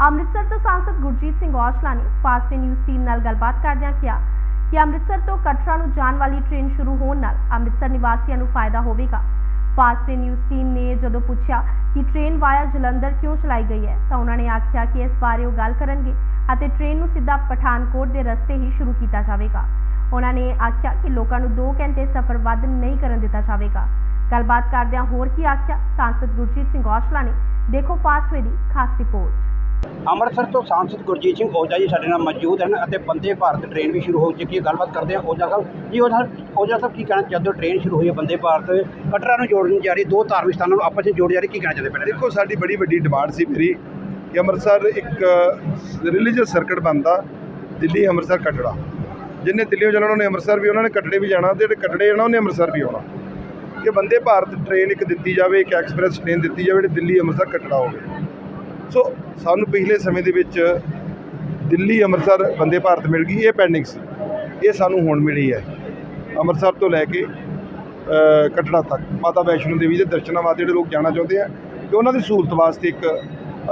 ਅੰਮ੍ਰਿਤਸਰ ਤੋਂ ਸਾਂਸਦ ਗੁਰਜੀਤ ਸਿੰਘ ਔਜਲਾ ਨੇ Fastway news team ਨਾਲ ਗੱਲਬਾਤ ਕਰਦਿਆਂ ਕਿਹਾ ਕਿ ਅੰਮ੍ਰਿਤਸਰ ਤੋਂ ਕਟਰਾ ਨੂੰ ਜਾਣ ਵਾਲੀ ਟ੍ਰੇਨ ਸ਼ੁਰੂ ਹੋਣ ਨਾਲ ਅੰਮ੍ਰਿਤਸਰ ਨਿਵਾਸੀਆਂ ਨੂੰ ਫਾਇਦਾ ਹੋਵੇਗਾ। ਫਾਸਟਵੇ ਨਿਊਜ਼ ਟੀਮ ਨੇ ਜਦੋਂ ਪੁੱਛਿਆ ਕਿ ਟ੍ਰੇਨ ਵਾਇਆ ਜਲੰਧਰ ਕਿਉਂ ਚਲਾਈ ਗਈ ਹੈ, ਤਾਂ ਉਹਨਾਂ ਨੇ ਆਖਿਆ ਕਿ ਇਸ ਬਾਰੇ ਉਹ ਗੱਲ ਕਰਨਗੇ ਅਤੇ ਟ੍ਰੇਨ ਨੂੰ ਸਿੱਧਾ ਪਠਾਨਕੋਟ ਦੇ ਰਸਤੇ ਹੀ ਸ਼ੁਰੂ ਕੀਤਾ ਜਾਵੇਗਾ। ਉਹਨਾਂ ਨੇ ਆਖਿਆ ਕਿ ਲੋਕਾਂ ਨੂੰ 2 ਘੰਟੇ ਸਫ਼ਰ ਵੱਧ ਨਹੀਂ ਕਰਨ ਦਿੱਤਾ ਜਾਵੇਗਾ। ਗੱਲਬਾਤ ਕਰਦਿਆਂ ਹੋਰ ਕੀ ਆਖਿਆ, ਸਾਂਸਦ ਗੁਰਜੀਤ ਸਿੰਘ ਔਸ਼ਲਾ ਨੇ। ਦੇਖੋ ਫਾਸਟਵੇ ਦੀ ਖਾਸ ਰਿਪੋਰਟ। ਅੰਮ੍ਰਿਤਸਰ ਤੋਂ ਸਾਂਸਦ ਗੁਰਜੀਤ ਸਿੰਘ ਔਜਲਾ ਜੀ ਸਾਡੇ ਨਾਲ ਮੌਜੂਦ ਹਨ ਅਤੇ ਬੰਦੇ ਭਾਰਤ ਟ੍ਰੇਨ ਵੀ ਸ਼ੁਰੂ ਹੋ ਚੁੱਕੀ ਹੈ। ਗੱਲਬਾਤ ਕਰਦੇ ਹਾਂ ਔਜਲਾ ਸਾਹਿਬ। ਜੀ ਔਜਲਾ ਔਜਲਾ ਸਾਹਿਬ ਕੀ ਕਹਿਣਾ ਜਦੋਂ ਟ੍ਰੇਨ ਸ਼ੁਰੂ ਹੋਈ ਹੈ, ਬੰਦੇ ਭਾਰਤ ਕਟਰਾ ਨੂੰ ਜੋੜਨ ਜਾ ਰਹੀ, ਦੋ ਧਾਰਮਿਕ ਸਥਾਨਾਂ ਨੂੰ ਆਪਸ ਵਿੱਚ ਜੋੜ ਜਾ ਰਹੀ, ਕੀ ਕਹਿਣਾ ਚਾਹੁੰਦੇ ਪਹਿਲੇ ਦੇਖੋ, ਸਾਡੀ ਬੜੀ ਵੱਡੀ ਡਿਮਾਂਡ ਸੀ ਮੇਰੀ ਕਿ ਅੰਮ੍ਰਿਤਸਰ ਇੱਕ ਰਿਲੀਜੀਅਸ ਸਰਕਟ ਬਣਦਾ, ਦਿੱਲੀ ਅੰਮ੍ਰਿਤਸਰ ਕਟੜਾ। ਜਿੰਨੇ ਦਿੱਲੀੋਂ ਜਾਣਾ, ਉਹਨਾਂ ਨੇ ਅੰਮ੍ਰਿਤਸਰ ਵੀ ਉਹਨਾਂ ਨੇ ਕਟੜੇ ਵੀ ਜਾਣਾ ਤੇ ਜਿਹੜੇ ਕਟੜੇ ਜਾਣਾ, ਉਹਨੇ ਅੰਮ੍ਰਿਤਸਰ ਵੀ ਆਉਣਾ। ਕਿ ਬੰਦੇ ਭਾਰਤ ਟ੍ਰੇਨ ਇੱਕ ਦਿੱਤੀ ਜਾਵੇ, ਇੱਕ ਐਕਸਪ੍ਰੈਸ ਟ੍ਰੇਨ ਦਿੱਤੀ ਜਾਵੇ, ਜਿਹੜੀ ਦਿੱਲੀ ਅੰਮ੍ਰਿਤਸਰ ਕਟੜਾ ਹੋਵੇ। ਸੋ ਸਾਨੂੰ ਪਿਛਲੇ ਸਮੇਂ ਦੇ ਵਿੱਚ ਦਿੱਲੀ, ਅੰਮ੍ਰਿਤਸਰ ਬੰਦੇ ਭਾਰਤ ਮਿਲ ਗਈ, ਇਹ ਪੈਂਡਿੰਗ ਸੀ। ਇਹ ਸਾਨੂੰ ਹੁਣ ਮਿਲੀ ਹੈ। ਅੰਮ੍ਰਿਤਸਰ ਤੋਂ ਲੈ ਕੇ ਕਟੜਾ ਤੱਕ, ਮਾਤਾ ਵੈਸ਼ਨੋ ਦੇਵੀ ਦੇ ਦਰਸ਼ਨਾਂ ਵਾਸਤੇ ਜਿਹੜੇ ਲੋਕ ਜਾਣਾ ਚਾਹੁੰਦੇ ਆ ਕਿ ਉਹਨਾਂ ਦੀ ਸਹੂਲਤ ਵਾਸਤੇ ਇੱਕ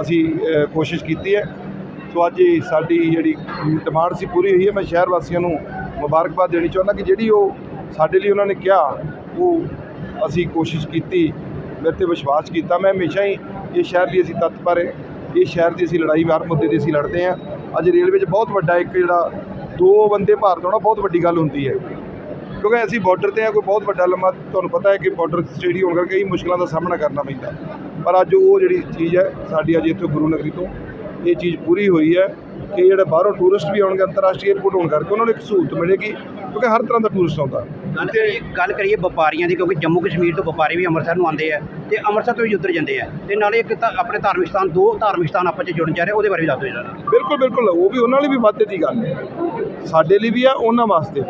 ਅਸੀਂ ਕੋਸ਼ਿਸ਼ ਕੀਤੀ ਹੈ। ਸੋ ਅੱਜ ਇਹ ਸਾਡੀ ਜਿਹੜੀ ਡਿਮਾਂਡ ਸੀ ਪੂਰੀ ਹੋਈ ਹੈ। ਮੈਂ ਸ਼ਹਿਰ ਵਾਸੀਆਂ ਨੂੰ ਮੁਬਾਰਕਬਾਦ ਦੇਣੀ ਚਾਹੁੰਦਾ ਕਿ ਜਿਹੜੀ ਉਹ ਸਾਡੇ ਲਈ ਉਹਨਾਂ ਨੇ ਕਿਹਾ, ਉਹ ਅਸੀਂ ਕੋਸ਼ਿਸ਼ ਕੀਤੀ, ਮੇਰੇ ਤੇ ਵਿਸ਼ਵਾਸ ਕੀਤਾ। ਮੈਂ ਹਮੇਸ਼ਾ ਹੀ ਇਹ ਸ਼ਹਿਰ ਦੀ ਅਸੀਂ ਤਤਪਰ ਹੈ ਇਹ ਸ਼ਹਿਰ ਦੀ ਅਸੀਂ ਲੜਾਈ ਹਰ ਮੁੱਦੇ ਦੀ ਅਸੀਂ ਲੜਦੇ ਹਾਂ। ਅੱਜ ਰੇਲਵੇ 'ਚ ਬਹੁਤ ਵੱਡਾ ਇੱਕ ਜਿਹੜਾ ਦੋ ਬੰਦੇ ਭਾਰਤ ਹੋਣਾ ਬਹੁਤ ਵੱਡੀ ਗੱਲ ਹੁੰਦੀ ਹੈ। ਕਿਉਂਕਿ ਅਸੀਂ ਬਾਰਡਰ ਤੇ ਆ ਕੋਈ ਬਹੁਤ ਵੱਡਾ ਲੰਮਾ, ਤੁਹਾਨੂੰ ਪਤਾ ਹੈ ਕਿ ਬਾਰਡਰ ਸਟੇਡੀ ਹੋਣ ਕਰਕੇ ਕਈ ਮੁਸ਼ਕਲਾਂ ਦਾ ਸਾਹਮਣਾ ਕਰਨਾ ਪੈਂਦਾ। ਪਰ ਅੱਜ ਉਹ ਜਿਹੜੀ ਚੀਜ਼ ਹੈ, ਸਾਡੀ ਅੱਜ ਇੱਥੋਂ ਗੁਰੂ ਨਗਰੀ ਤੋਂ, ਇਹ ਚੀਜ਼ ਪੂਰੀ ਹੋਈ ਹੈ। ਕਿ ਜਿਹੜੇ ਬਾਹਰੋਂ ਟੂਰਿਸਟ ਵੀ ਆਉਣਗੇ ਅੰਤਰਰਾਸ਼ਟਰੀ ਏਅਰਪੋਰਟ ਹੋਣ ਕਰਕੇ ਉਹਨਾਂ ਨੂੰ ਇੱਕ ਸਹੂਲਤ ਮਿਲੇਗੀ ਕਿਉਂਕਿ ਹਰ ਤਰ੍ਹਾਂ ਦਾ ਟੂਰਿਸਟ ਆਉਂਦਾ। ਗੱਲ ਕਰੀਏ ਗੱਲ ਕਰੀਏ ਵਪਾਰੀਆਂ ਦੀ ਕਿਉਂਕਿ ਜੰਮੂ ਕਸ਼ਮੀਰ ਤੋਂ ਵਪਾਰੀ ਵੀ ਅੰਮ੍ਰਿਤਸਰ ਨੂੰ ਆਉਂਦੇ ਆ ਤੇ ਅੰਮ੍ਰਿਤਸਰ ਤੋਂ ਵੀ ਉੱਧਰ ਜਾਂਦੇ ਆ। ਤੇ ਨਾਲੇ ਇੱਕ ਤਾਂ ਆਪਣੇ ਧਾਰਮਿਕ ਸਥਾਨ ਦੋ ਧਾਰਮਿਕ ਸਥਾਨ ਆਪਸ ਵਿੱਚ ਜੁੜਨ ਜਾ ਰਹੇ ਉਹਦੇ ਬਾਰੇ ਵੀ ਦੱਸ ਦਿਓ ਜਰਾ। ਬਿਲਕੁਲ ਬਿਲਕੁਲ ਉਹ ਵੀ ਉਹਨਾਂ ਲਈ ਵੀ ਵਾਧੇ ਦੀ ਗੱਲ ਹੈ। ਸਾਡੇ ਲਈ ਵੀ ਆ ਉਹਨਾਂ ਵਾਸਤੇ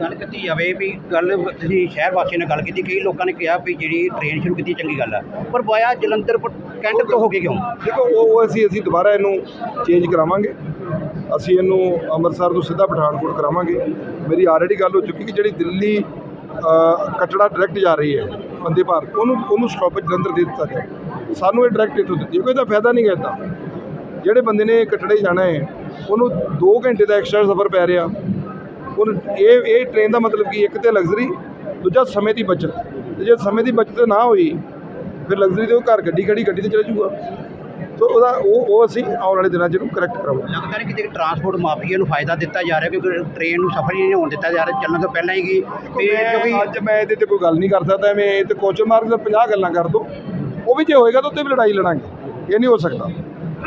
ਗੱਲ ਕੀਤੀ ਜਾਵੇ ਵੀ ਗੱਲ ਤੁਸੀਂ ਸ਼ਹਿਰ ਵਾਸੀਆਂ ਨਾਲ ਗੱਲ ਕੀਤੀ, ਕਈ ਲੋਕਾਂ ਨੇ ਕਿਹਾ ਵੀ ਜਿਹੜੀ ਟ੍ਰੇਨ ਸ਼ੁਰੂ ਕੀਤੀ ਚੰਗੀ ਗੱਲ ਆ। ਪਰ ਵਾਇਆ ਜਲੰਧਰ ਕੈਂਟ ਤੋਂ ਹੋ ਕੇ ਕਿਉਂ? ਦੇਖੋ, ਉਹ ਉਹ ਅਸੀਂ ਅਸੀਂ ਦੁਬਾਰਾ ਇਹਨੂੰ ਚੇਂਜ ਕਰਾਵਾਂਗੇ। ਅਸੀਂ ਇਹਨੂੰ ਅੰਮ੍ਰਿਤਸਰ ਤੋਂ ਸਿੱਧਾ ਪਠਾਨਕੋਟ ਕਰਾਵਾਂਗੇ। ਮੇਰੀ ਆਲਰੇਡੀ ਗੱਲ ਹੋ ਚੁੱਕੀ ਕਿ ਜਿਹੜੀ ਦਿੱਲੀ ਕਟੜਾ ਡਾਇਰੈਕਟ ਜਾ ਰਹੀ ਹੈ, ਬੰਦੇ ਭਾਰਤ, ਉਹਨੂੰ ਉਹਨੂੰ ਸਟਾਪੇਜ ਜਲੰਧਰ ਦੇ ਦਿੱਤਾ ਜਾਏ। ਸਾਨੂੰ ਇਹ ਡਾਇਰੈਕਟ ਇੱਥੋਂ ਦਿੱਤੀ ਕੋਈ ਇਹਦਾ ਫਾਇਦਾ ਨਹੀਂ ਹੈ ਜਿਹੜੇ ਬੰਦੇ ਨੇ ਕਟੜੇ ਜਾਣਾ ਹੈ, ਉਹਨੂੰ 2 ਘੰਟੇ ਦਾ ਐਕਸਟਰਾ ਸਫ਼ਰ ਪੈ ਰਿਹਾ। ਉਹਨੂੰ ਇਹ ਇਹ ਟ੍ਰੇਨ ਦਾ ਮਤਲਬ ਕੀ ਇੱਕ ਤੇ ਲਗਜ਼ਰੀ ਦੂਜਾ ਸਮੇਂ ਦੀ ਬਚਤ। ਤੇ ਜੇ ਸਮੇਂ ਦੀ ਬਚਤ ਨਾ ਹੋਈ ਫਿਰ ਲਗਜ਼ਰੀ ਤੇ ਉਹ ਘਰ ਗੱਡੀ ਖੜੀ ਗੱਡੀ ਤੇ ਚਲੇ ਜਾਊਗਾ। ਸੋ ਉਹਦਾ ਉਹ ਉਹ ਅਸੀਂ ਆਉਣ ਵਾਲੇ ਦਿਨਾਂ 'ਚ ਇਹਨੂੰ ਕਰੈਕਟ ਕਰਾਂਗੇ। ਲੱਗਦਾ ਨਹੀਂ ਕਿ ਜਿਹੜੇ ਟਰਾਂਸਪੋਰਟ ਮਾਫੀਆ ਨੂੰ ਫਾਇਦਾ ਦਿੱਤਾ ਜਾ ਰਿਹਾ ਕਿਉਂਕਿ ਟ੍ਰੇਨ ਨੂੰ ਸਫ਼ਰ ਹੀ ਨਹੀਂ ਹੋਣ ਦਿੱਤਾ ਜਾ ਰਿਹਾ ਚੱਲਣ ਤੋਂ ਪਹਿਲਾਂ ਹੀ ਕਿ ਕਿਉਂਕਿ ਅੱਜ ਮੈਂ ਇਹਦੇ ਤੇ ਕੋਈ ਗੱਲ ਨਹੀਂ ਕਰ ਸਕਦਾ ਐਵੇਂ ਇਹ ਤੇ ਕੋਚਨ ਮਾਰਕ ਤੇ 50 ਗੱਲਾਂ ਕਰ ਦੋ। ਉਹ ਵੀ ਜੇ ਹੋਏਗਾ ਤਾਂ ਉੱਤੇ ਵੀ ਲੜਾਈ ਲੜਾਂਗੇ। ਇਹ ਨਹੀਂ ਹੋ ਸਕਦਾ।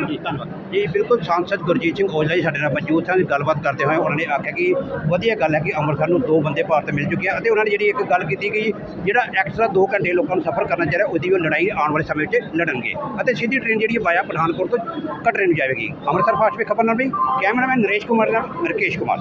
ਜੀ, ਧੰਨਵਾਦ। ਜੀ, ਬਿਲਕੁਲ ਸਾਂਸਦ ਗੁਰਜੀਤ ਸਿੰਘ ਔਜਲਾ ਜੀ ਸਾਡੇ ਨਾਲ ਮੌਜੂਦ ਸਨ, ਗੱਲਬਾਤ ਕਰਦੇ ਹੋਏ ਉਹਨਾਂ ਨੇ ਆਖਿਆ ਕਿ ਵਧੀਆ ਗੱਲ ਹੈ ਕਿ ਅੰਮ੍ਰਿਤਸਰ ਨੂੰ ਦੋ ਬੰਦੇ ਭਾਰਤ ਮਿਲ ਚੁੱਕੇ ਆ ਅਤੇ ਉਹਨਾਂ ਨੇ ਜਿਹੜੀ ਇੱਕ ਗੱਲ ਕੀਤੀ ਕਿ ਜਿਹੜਾ ਐਕਸਟਰਾ 2 ਘੰਟੇ ਲੋਕਾਂ ਨੂੰ ਸਫ਼ਰ ਕਰਨਾ ਚਾਹੀਦਾ, ਉਹਦੀ ਉਹ ਲੜਾਈ ਆਉਣ ਵਾਲੇ ਸਮੇਂ ਵਿੱਚ ਲੜਨਗੇ। ਅਤੇ ਸਿੱਧੀ ਟ੍ਰੇਨ ਜਿਹੜੀ ਬਾਇਆ ਪਠਾਨਕੋਟ ਤੋਂ ਕਟਰੇ ਨੂੰ ਜਾਵੇਗੀ। ਅੰਮ੍ਰਿਤਸਰ ਫਾਸਟ ਵੇ ਖਬਰ ਨਾਲ ਵੀ, ਕੈਮਰਾਮੈਨ ਨਰੇਸ਼ ਕੁਮਾਰ ਨਾਲ ਰਕੇਸ਼ ਕੁਮਾਰ।